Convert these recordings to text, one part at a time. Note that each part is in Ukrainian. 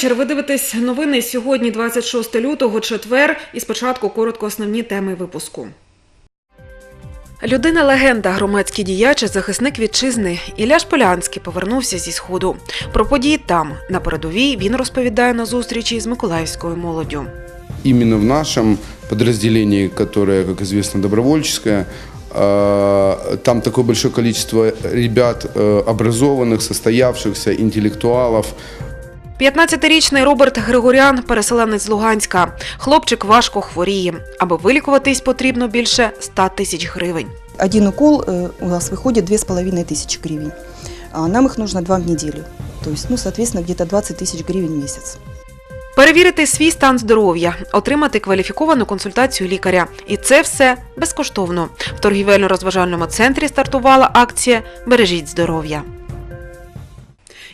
вечір. Ви дивитесь новини сьогодні, 26 лютого, четвер. І спочатку коротко основні теми випуску. Людина легенда, громадський діяч, і захисник вітчизни Ілля Шполянський повернувся зі сходу. Про події там на передовій він розповідає на зустрічі з миколаївською молоддю. Именно в нашем подразделении, которое, как известно, добровольческое, э, там такое большое количество ребят э, образованных, состоявшихся, интеллектуалов, 15-річний Роберт Григорян, переселенець з Луганська. Хлопчик важко хворіє. Аби вилікуватись, потрібно більше 100 тисяч гривень. Один укол э, у нас выходит 2500 гривен. А нам их нужно два в неделю. То есть, ну, соответственно, где-то 20 тысяч гривен в месяц. Перевірити свій стан здоров'я, отримати кваліфіковану консультацію лікаря. І це все безкоштовно. В торгівельно-розважальному центрі стартувала акція Бережіть здоров'я.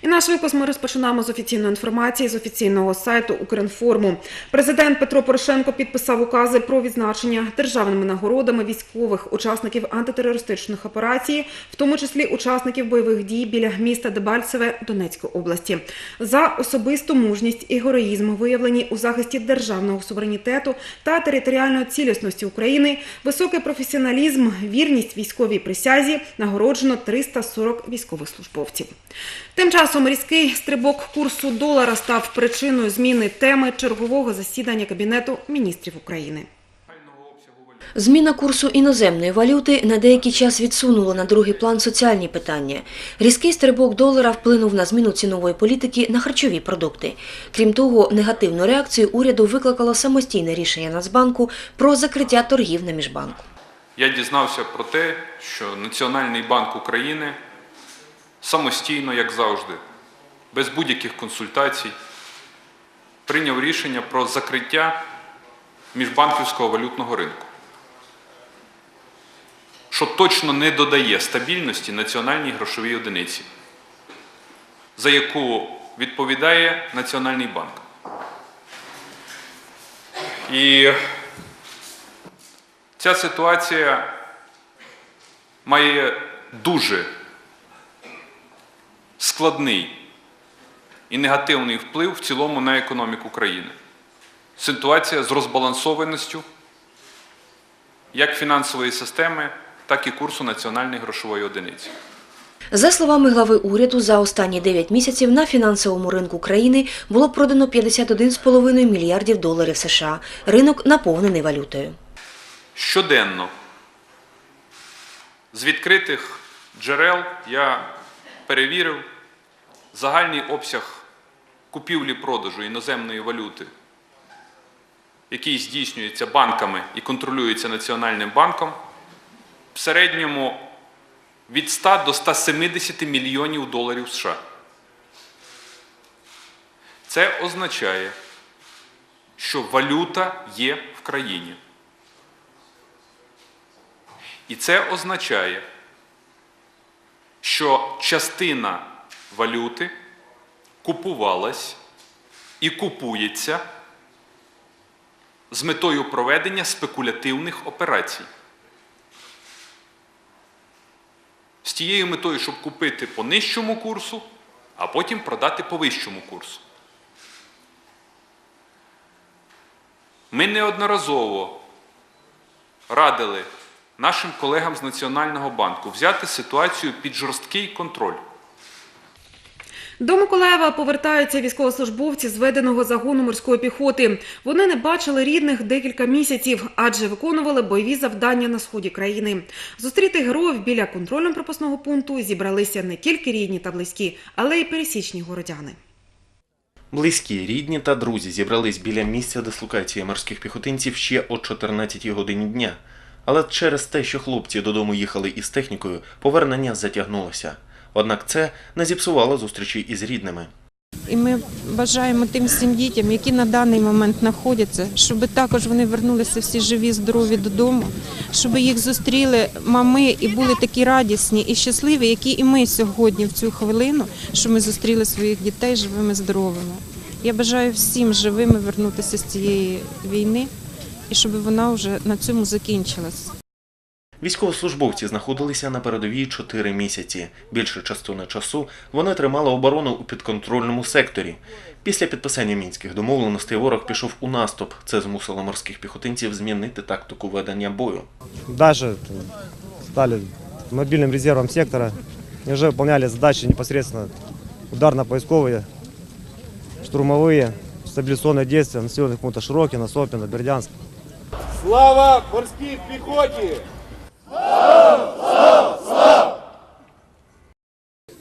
І наш випуск ми розпочинаємо з офіційної інформації з офіційного сайту Укрінформу. Президент Петро Порошенко підписав укази про відзначення державними нагородами військових учасників антитерористичних операцій, в тому числі учасників бойових дій біля міста Дебальцеве Донецької області, за особисту мужність і героїзм, виявлені у захисті державного суверенітету та територіальної цілісності України, високий професіоналізм, вірність військовій присязі нагороджено 340 військовослужбовців. Тим часом різкий стрибок курсу долара став причиною зміни теми чергового засідання Кабінету міністрів України. Зміна курсу іноземної валюти на деякий час відсунула на другий план соціальні питання. Різкий стрибок долара вплинув на зміну цінової політики на харчові продукти. Крім того, негативну реакцію уряду викликало самостійне рішення Нацбанку про закриття торгів на міжбанку. Я дізнався про те, що Національний банк України самостійно, як завжди, без будь-яких консультацій, прийняв рішення про закриття міжбанківського валютного ринку, що точно не додає стабільності національній грошовій одиниці, за яку відповідає Національний банк. І Ця ситуація має дуже складний і негативний вплив в цілому на економіку країни. Ситуація з розбалансованістю як фінансової системи, так і курсу національної грошової одиниці. За словами глави уряду, за останні 9 місяців на фінансовому ринку країни було продано 51,5 мільярдів доларів США. Ринок наповнений валютою. Щоденно з відкритих джерел я перевірив загальний обсяг купівлі-продажу іноземної валюти, який здійснюється банками і контролюється Національним банком, в середньому від 100 до 170 мільйонів доларів США. Це означає, що валюта є в країні. І це означає, що частина валюти купувалась і купується з метою проведення спекулятивних операцій. З тією метою, щоб купити по нижчому курсу, а потім продати по вищому курсу. Ми неодноразово радили нашим колегам з Національного банку взяти ситуацію під жорсткий контроль. До Миколаєва повертаються військовослужбовці зведеного загону морської піхоти. Вони не бачили рідних декілька місяців, адже виконували бойові завдання на сході країни. Зустріти героїв біля контрольно-пропускного пункту зібралися не тільки рідні та близькі, але й пересічні городяни. Близькі, рідні та друзі зібрались біля місця дислокації морських піхотинців ще о 14 годині дня. Але через те, що хлопці додому їхали із технікою, повернення затягнулося. Однак це не зіпсувало зустрічі із рідними. І ми бажаємо тим всім дітям, які на даний момент знаходяться, щоб також вони вернулися всі живі, здорові додому, щоб їх зустріли мами і були такі радісні і щасливі, які і ми сьогодні в цю хвилину, що ми зустріли своїх дітей живими, здоровими. Я бажаю всім живими вернутися з цієї війни і щоб вона вже на цьому закінчилась. Військовослужбовці знаходилися на передовій 4 місяці. Більшу частину часу вони тримали оборону у підконтрольному секторі. Після підписання мінських домовленостей ворог пішов у наступ. Це змусило морських піхотинців змінити тактику ведення бою. Дальше стали мобильным резервом сектора и уже выполняли задачи непосредственно ударно-поисковые, штурмовые, стабилизационные действия в населенных пунктах Широкино, Сопино, Бердянск. Слава морській піхоті!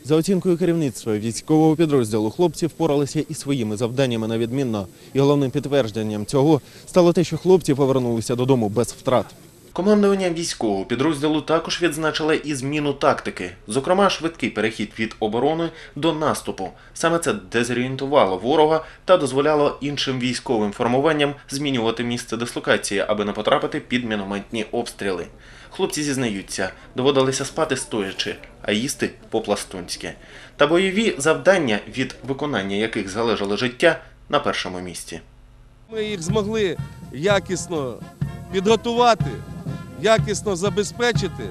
За оцінкою керівництва військового підрозділу, хлопці впоралися із своїми завданнями на відмінно. І головним підтвердженням цього стало те, що хлопці повернулися додому без втрат. Командування військового підрозділу також відзначило і зміну тактики, зокрема, швидкий перехід від оборони до наступу. Саме це дезорієнтувало ворога та дозволяло іншим військовим формуванням змінювати місце дислокації, аби не потрапити під мінометні обстріли. Хлопці зізнаються, доводилося спати стоячи, а їсти по-пластунськи. Та бойові завдання, від виконання яких залежало життя, на першому місці. Ми їх змогли якісно підготувати, якісно забезпечити.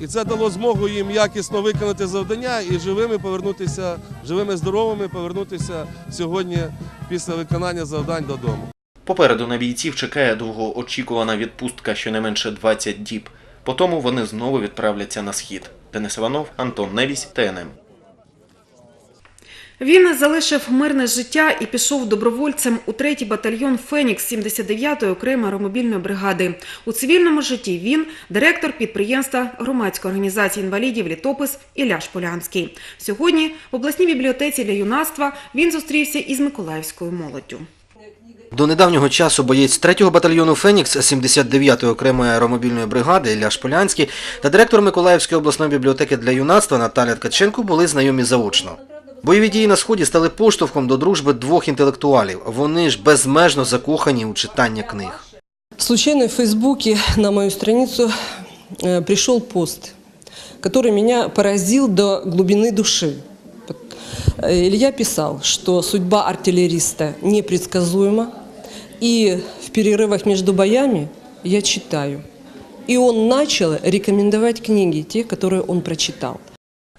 І це дало змогу їм якісно виконати завдання і живими повернутися, живими здоровими повернутися сьогодні після виконання завдань додому. Попереду на бійців чекає довгоочікувана відпустка щонайменше 20 діб. Потому вони знову відправляться на схід. Денис Іванов, Антон Невісь, ТНМ. Він залишив мирне життя і пішов добровольцем у третій батальйон Фенікс 79-ї окремої аеромобільної бригади. У цивільному житті він директор підприємства громадської організації інвалідів Літопис Ілля Шполянський. Сьогодні в обласній бібліотеці для юнацтва він зустрівся із миколаївською молоддю. До недавнього часу боєць 3-го батальйону Фенікс 79-ї окремої аеромобільної бригади Ілля Шполянський та директор Миколаївської обласної бібліотеки для юнацтва Наталя Ткаченко були знайомі заочно. Бойові дії на сході стали поштовхом до дружби двох інтелектуалів. Вони ж безмежно закохані у читання книг. Случайно в Фейсбуке на мою страницу э, пришел пост, который меня поразил до глубины души. Э, Илья писал, что судьба артиллериста непредсказуема, и в перерывах между боями я читаю. И он начал рекомендовать книги, те, которые он прочитал.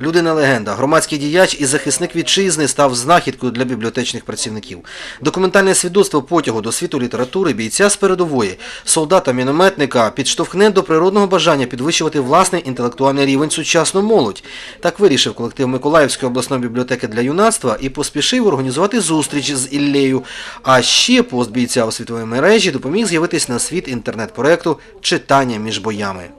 Людина легенда, громадський діяч і захисник вітчизни став знахідкою для бібліотечних працівників. Документальне свідоцтво потягу до світу літератури бійця з передової, солдата-мінометника підштовхне до природного бажання підвищувати власний інтелектуальний рівень сучасну молодь. Так вирішив колектив Миколаївської обласної бібліотеки для юнацтва і поспішив організувати зустріч з Іллею. А ще пост бійця у світовій мережі допоміг з'явитись на світ інтернет-проекту Читання між боями.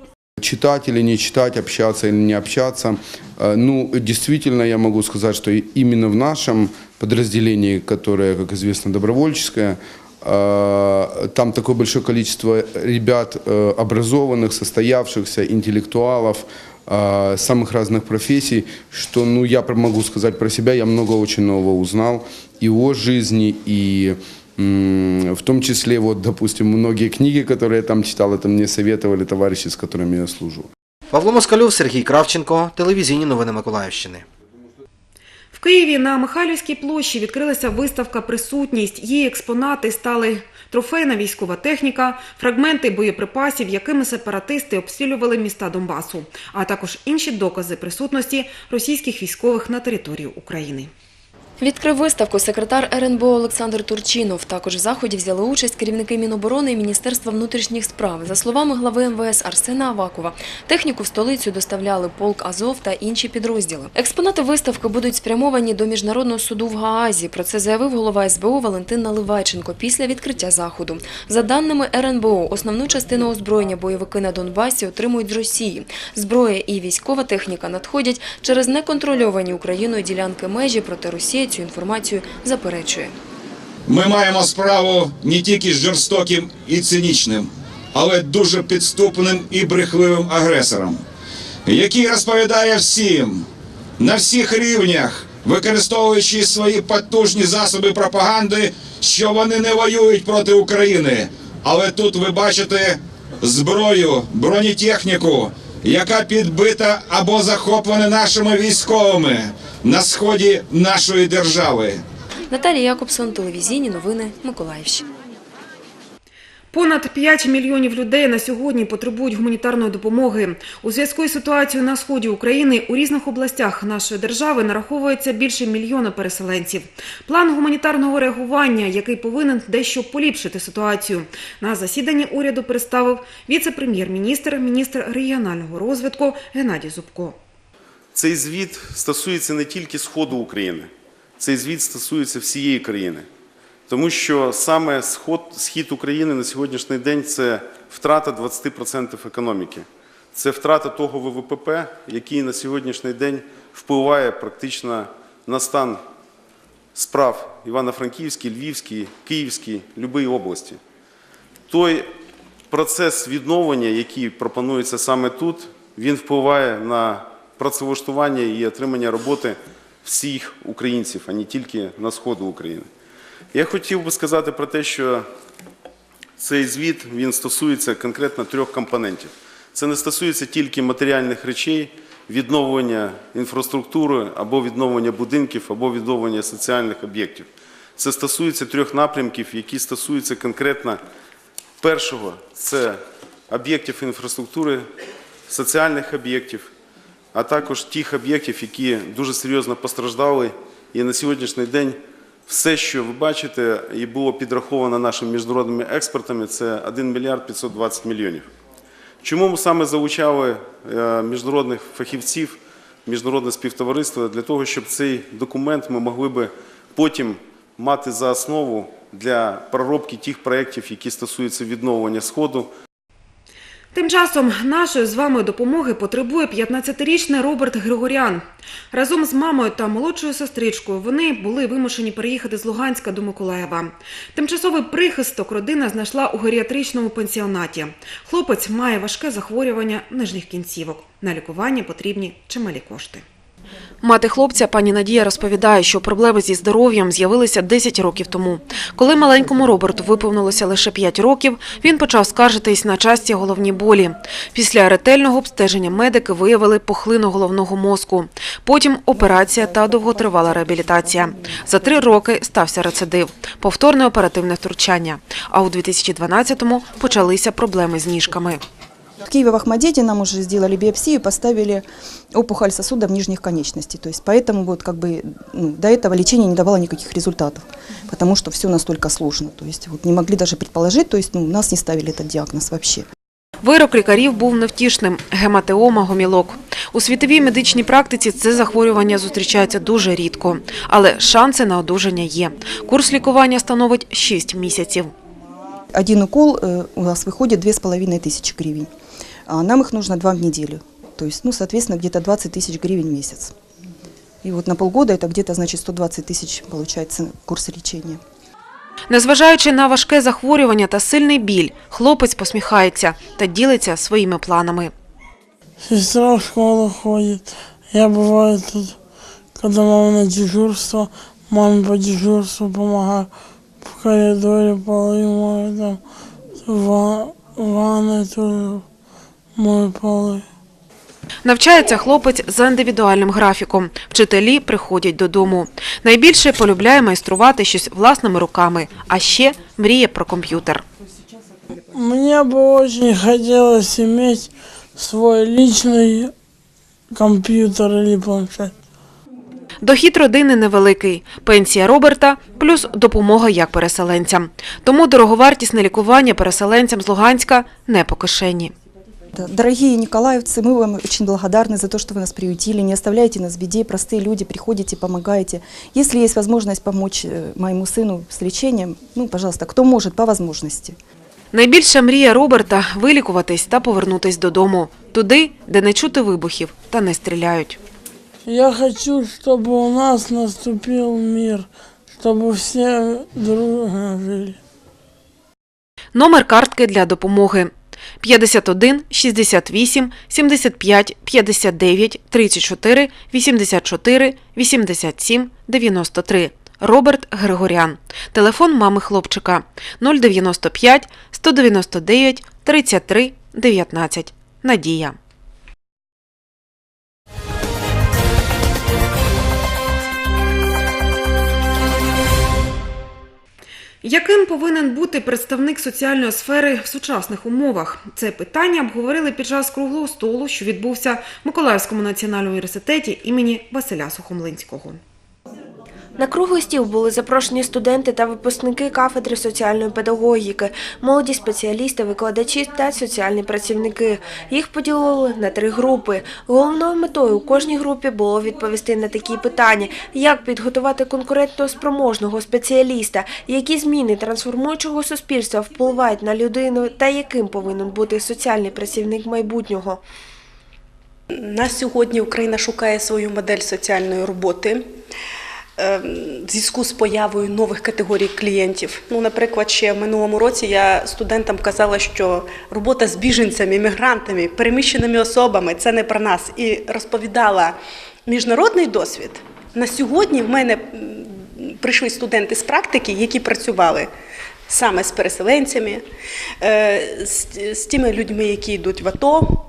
Читать или не читать, общаться или не общаться. Э, Ну, действительно, я могу сказать, что и- именно в нашем подразделении, которое, как известно, добровольческое, э, там такое большое количество ребят э, образованных, состоявшихся, интеллектуалов, э, самых разных профессий, что, ну, я про- могу сказать про себя, я много очень нового узнал и о жизни, и м, в том числе, вот, допустим, многие книги, которые я там читал, это мне советовали товарищи, с которыми я служу. Павло Москальов, Сергій Кравченко, телевізійні новини Миколаївщини. В Києві на Михайлівській площі відкрилася виставка Присутність. Її експонати стали трофейна військова техніка, фрагменти боєприпасів, якими сепаратисти обстрілювали міста Донбасу, а також інші докази присутності російських військових на території України. Відкрив виставку секретар РНБО Олександр Турчинов. Також в заході взяли участь керівники Міноборони і Міністерства внутрішніх справ. За словами глави МВС Арсена Авакова, техніку в столицю доставляли полк Азов та інші підрозділи. Експонати виставки будуть спрямовані до міжнародного суду в Гаазі. Про це заявив голова СБУ Валентин Наливайченко після відкриття заходу. За даними РНБО, основну частину озброєння бойовики на Донбасі отримують з Росії. Зброя і військова техніка надходять через неконтрольовані Україною ділянки межі, проте Росія цю інформацію заперечує. Ми маємо справу не тільки з жорстоким і цинічним, але дуже підступним і брехливим агресором, який розповідає всім на всіх рівнях, використовуючи свої потужні засоби пропаганди, що вони не воюють проти України. Але тут ви бачите зброю, бронетехніку, яка підбита або захоплена нашими військовими на сході нашої держави. Наталія Якобсон, телевізійні новини Миколаївщини. Понад 5 мільйонів людей на сьогодні потребують гуманітарної допомоги. У зв'язку із ситуацією на сході України у різних областях нашої держави нараховується більше мільйона переселенців. План гуманітарного реагування, який повинен дещо поліпшити ситуацію, на засіданні уряду представив віце-прем'єр-міністр, міністр регіонального розвитку Геннадій Зубко. Цей звіт стосується не тільки Сходу України, цей звіт стосується всієї країни. Тому що саме сход, схід України на сьогоднішній день це втрата 20% економіки. Це втрата того ВВП, який на сьогоднішній день впливає практично на стан справ Івано-Франківській, Львівській, Київській, будь-якій області. Той процес відновлення, який пропонується саме тут, він впливає на працевлаштування і отримання роботи всіх українців, а не тільки на сходу України. Я хотів би сказати про те, що цей звіт він стосується конкретно трьох компонентів. Це не стосується тільки матеріальних речей, відновлення інфраструктури або відновлення будинків, або відновлення соціальних об'єктів. Це стосується трьох напрямків, які стосуються конкретно першого це об'єктів інфраструктури, соціальних об'єктів, а також тих об'єктів, які дуже серйозно постраждали. І на сьогоднішній день все, що ви бачите, і було підраховано нашими міжнародними експертами, це 1 мільярд 520 мільйонів. Чому ми саме залучали е, міжнародних фахівців, міжнародне співтовариство для того, щоб цей документ ми могли би потім мати за основу для проробки тих проєктів, які стосуються відновлення Сходу, Тим часом нашої з вами допомоги потребує 15-річний Роберт Григорян. Разом з мамою та молодшою сестричкою вони були вимушені переїхати з Луганська до Миколаєва. Тимчасовий прихисток родина знайшла у геріатричному пансіонаті. Хлопець має важке захворювання нижніх кінцівок. На лікування потрібні чималі кошти. Мати хлопця, пані Надія, розповідає, що проблеми зі здоров'ям з'явилися 10 років тому. Коли маленькому Роберту виповнилося лише 5 років, він почав скаржитись на часті головні болі. Після ретельного обстеження медики виявили пухлину головного мозку. Потім операція та довготривала реабілітація. За три роки стався рецидив – повторне оперативне втручання. А у 2012-му почалися проблеми з ніжками. В Киеве в Ахмадете нам уже сделали биопсию и поставили опухоль сосудов нижних конечностей. То есть поэтому вот как бы ну, до этого лечение не давало никаких результатов, потому что все настолько сложно. То есть вот не могли даже предположить, то есть ну, нас не ставили этот диагноз вообще. Вирок лікарів був невтішним – гематеома гомілок. У світовій медичній практиці це захворювання зустрічається дуже рідко, але шанси на одужання є. Курс лікування становить 6 місяців. Один укол э, у нас выходит 2500 гривен, а нам их нужно два в неделю. То есть, ну, соответственно, где-то 20 тысяч гривен в месяц. И вот на полгода это где-то, значит, 120 тысяч получается курс лечения. Незважаючи на важке захворювання та сильний біль, хлопець посміхається та ділиться своїми планами. Сестра в школу ходит. Я бываю тут, когда мама на дежурство, маме по дежурству помогаю. В коридоре полы мою, там, в ванной тоже мою полы. Навчається хлопець за індивідуальним графіком. Вчителі приходять додому. Найбільше полюбляє майструвати щось власними руками, а ще мріє про комп'ютер. Мне бы очень хотелось иметь свой личный компьютер или планшет. Дохід родини невеликий. Пенсія Роберта плюс допомога як переселенцям. Тому дороговартісне лікування переселенцям з Луганська не по кишені. Да, Дорогие николаевцы, мы вам очень благодарны за то, что вы нас приютили, не оставляете нас в беде, простые люди, приходите, помогаете. Если есть возможность помочь э, моему сыну с лечением, ну, пожалуйста, кто может, по возможности. Найбільша мрія Роберта – вилікуватись та повернутись додому. Туди, де не чути вибухів та не стріляють. Я хочу, чтобы у нас наступил мир, чтобы все дружно жили. Номер картки для допомоги 51 68 75 59 34 84 87 93. Роберт Григорян. Телефон мами хлопчика 095 199 33 19. Надія. Яким повинен бути представник соціальної сфери в сучасних умовах? Це питання обговорили під час круглого столу, що відбувся в Миколаївському національному університеті імені Василя Сухомлинського. На круглий стіл були запрошені студенти та випускники кафедри соціальної педагогіки, молоді спеціалісти, викладачі та соціальні працівники. Їх поділили на три групи. Головною метою у кожній групі було відповісти на такі питання: як підготувати конкурентно спроможного спеціаліста, які зміни трансформуючого суспільства впливають на людину, та яким повинен бути соціальний працівник майбутнього. На сьогодні Україна шукає свою модель соціальної роботи. Е, В зв'язку з появою нових категорій клієнтів. Ну, наприклад, ще в минулому році я студентам казала, що робота з біженцями, мігрантами, переміщеними особами це не про нас. І розповідала міжнародний досвід. На сьогодні в мене прийшли студенти з практики, які працювали саме з переселенцями, е, з тими людьми, які йдуть в АТО.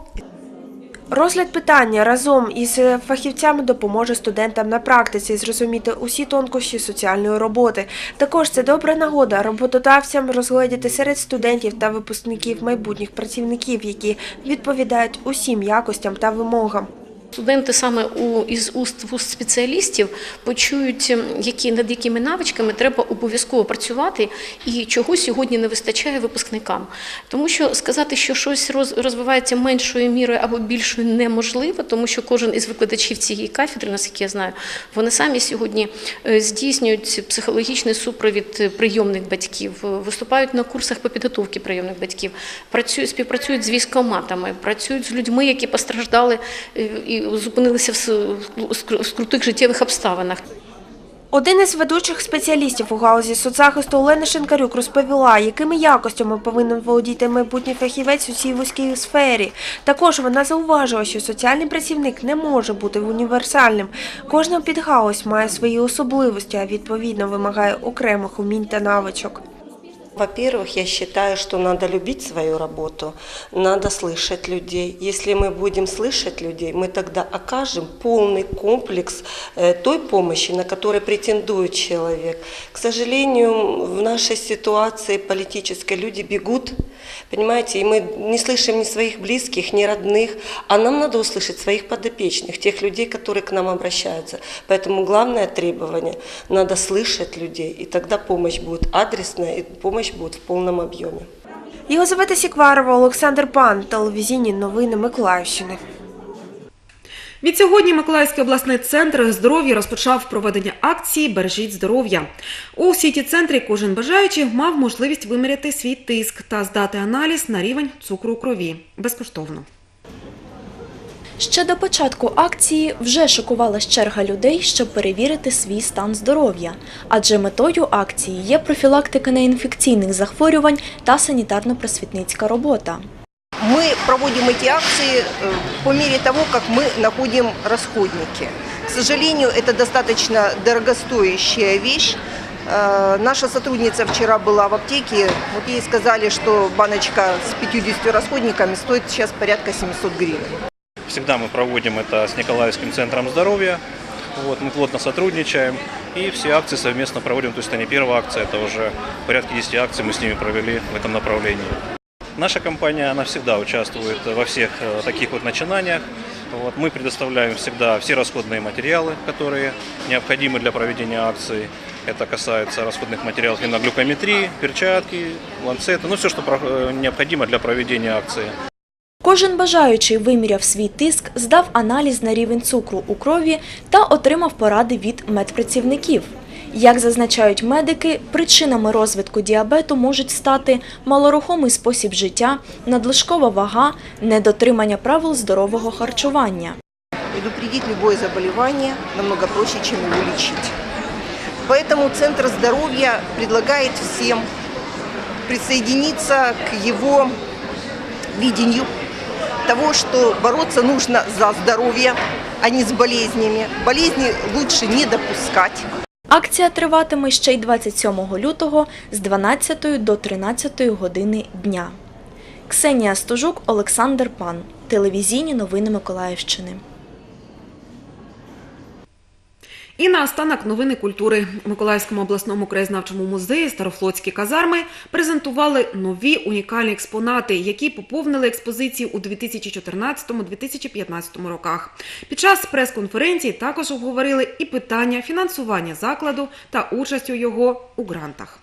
Розгляд питання разом із е, фахівцями допоможе студентам на практиці зрозуміти усі тонкощі соціальної роботи. Також це добра нагода роботодавцям розгледіти серед студентів та випускників майбутніх працівників, які відповідають усім якостям та вимогам. Студенти саме у із уст уст спеціалістів почують, ем, які над якими навичками треба обов'язково працювати, і чого сьогодні не вистачає випускникам. Тому що сказати, що щось роз- розвивається меншою мірою або більшою, неможливо, тому що кожен із викладачів цієї кафедри, наскільки я знаю, вони самі сьогодні е, здійснюють психологічний супровід е, прийомних батьків, е, виступають на курсах по підготовці прийомних батьків, працюють, співпрацюють з військоматами, працюють з людьми, які постраждали е, зупинилися в с- в крутих життєвих обставинах. Один із ведучих спеціалістів у галузі соцзахисту Олена Шинкарюк розповіла, якими якостями повинен володіти майбутній фахівець у цій вузькій сфері. Також вона зауважила, що соціальний працівник не може бути універсальним. Кожна підгалузь має свої особливості, а відповідно вимагає окремих умінь та навичок. Во-первых, я считаю, что надо любить свою работу, надо слышать людей. Если мы будем слышать людей, мы тогда окажем полный комплекс э, той помощи, на который претендует человек. К сожалению, в нашей ситуации политической люди бегут, понимаете, и мы не слышим ни своих близких, ни родных, а нам надо услышать своих подопечных, тех людей, которые к нам обращаются. Поэтому главное требование – надо слышать людей, и тогда помощь будет адресная, и помощь будет в полном объеме. Єлизавета Сікварова, Олександр Пан, телевізійні новини Миколаївщини. Відсьогодні Миколаївський обласний центр здоров'я розпочав проведення акції Бережіть здоров'я. У сіті центрі кожен бажаючий мав можливість виміряти свій тиск та здати аналіз на рівень цукру у крові безкоштовно. Ще до початку акції вже шокувалась черга людей, щоб перевірити свій стан здоров'я, адже метою акції є профілактика неінфекційних захворювань та санітарно-просвітницька робота. Мы проводим эти акции э, по мере того, как мы находим расходники. К сожалению, это достаточно дорогостоящая вещь. Э, Наша сотрудница вчера была в аптеке, вот ей сказали, что баночка с 50 расходниками стоит сейчас порядка 700 гривен. Всегда мы проводим это с Николаевским центром здоровья. Вот, мы плотно сотрудничаем и все акции совместно проводим. То есть это не первая акция, это уже порядка 10 акций мы с ними провели в этом направлении. Наша компания, она всегда участвует во всех э, таких вот начинаниях. Вот, мы предоставляем всегда все расходные материалы, которые необходимы для проведения акции. Это касается расходных материалов и на глюкометрии, перчатки, ланцеты, ну все, что э, необходимо для проведения акции. Кожен бажаючий виміряв свій тиск, здав аналіз на рівень цукру у крові та отримав поради від медпрацівників. Як зазначають медики, причинами розвитку діабету можуть стати малорухомий спосіб життя, надлишкова вага, недотримання правил здорового харчування. Предупредить любое заболевание намного проще, чем его лечить. Поэтому Центр здоровья предлагает всем присоединиться к его видению того, что бороться нужно за здоровье, а не с болезнями. Болезни лучше не допускать. Акція триватиме ще й 27 лютого з 12 до 13 години дня. Ксенія Стожук, Олександр Пан. Телевізійні новини Миколаївщини. І наостанок новини культури. В Миколаївському обласному краєзнавчому музеї Старофлотські казарми презентували нові унікальні експонати, які поповнили експозиції у 2014-2015 роках. Під час прес-конференції також обговорили і питання фінансування закладу та участь у його у грантах.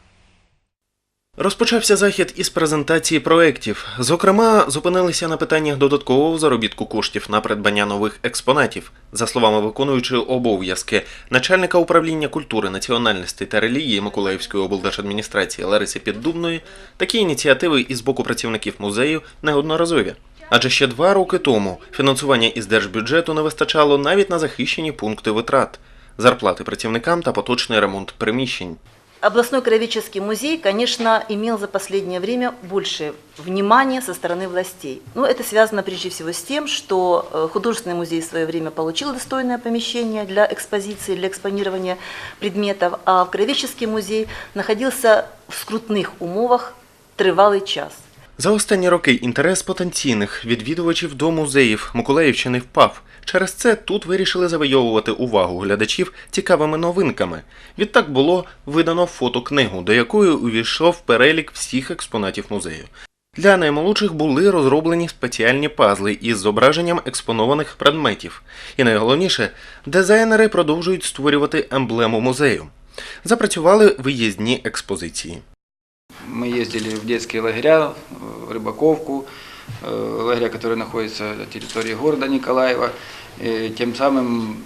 Розпочався захід із презентації проєктів. Зокрема, зупинилися на питаннях додаткового заробітку коштів на придбання нових експонатів. За словами виконуючої обов'язки начальника управління культури, національності та релігії Миколаївської облдержадміністрації Лариси Піддубної, такі ініціативи із боку працівників музею неодноразові. Адже ще два роки тому фінансування із держбюджету не вистачало навіть на захищені пункти витрат, зарплати працівникам та поточний ремонт приміщень. Областной краеведческий музей, конечно, имел за последнее время больше внимания со стороны властей. Но это связано прежде всего с тем, что э, художественный музей в свое время получил достойное помещение для экспозиции, для экспонирования предметов, а в краеведческий музей находился в скрутных умовах тривалий час. За останні роки інтерес потенційних відвідувачів до музеїв Миколаївщини впав. Через це тут вирішили завойовувати увагу глядачів цікавими новинками. Відтак було видано фотокнигу, до якої увійшов перелік всіх експонатів музею. Для наймолодших були розроблені спеціальні пазли із зображенням експонованих предметів. І найголовніше, дизайнери продовжують створювати емблему музею. Запрацювали виїзні експозиції. Мы ездили в детские лагеря, в Рыбаковку, э, лагеря, которые находятся на территории города Николаева, и тем самым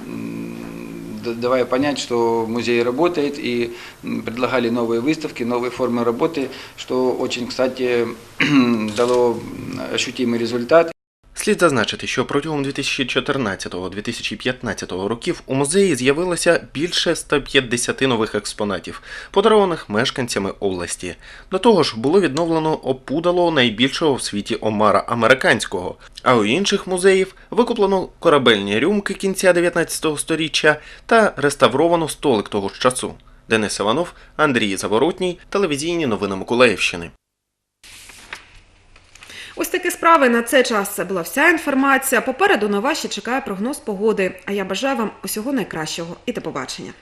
давая понять, что музей работает, и предлагали новые выставки, новые формы работы, что очень, кстати, дало ощутимый результат. Слід зазначити, що протягом 2014-2015 років у музеї з'явилося більше 150 нових експонатів, подарованих мешканцями області. До того ж, було відновлено опудало найбільшого в світі омара американського, а у інших музеїв викуплено корабельні рюмки кінця 19 століття та реставровано столик того ж часу. Денис Іванов, Андрій Заворотній, телевізійні новини Миколаївщини. Ось такі справи на цей час. Це була вся інформація. Попереду на ще чекає прогноз погоди. А я бажаю вам усього найкращого і до побачення.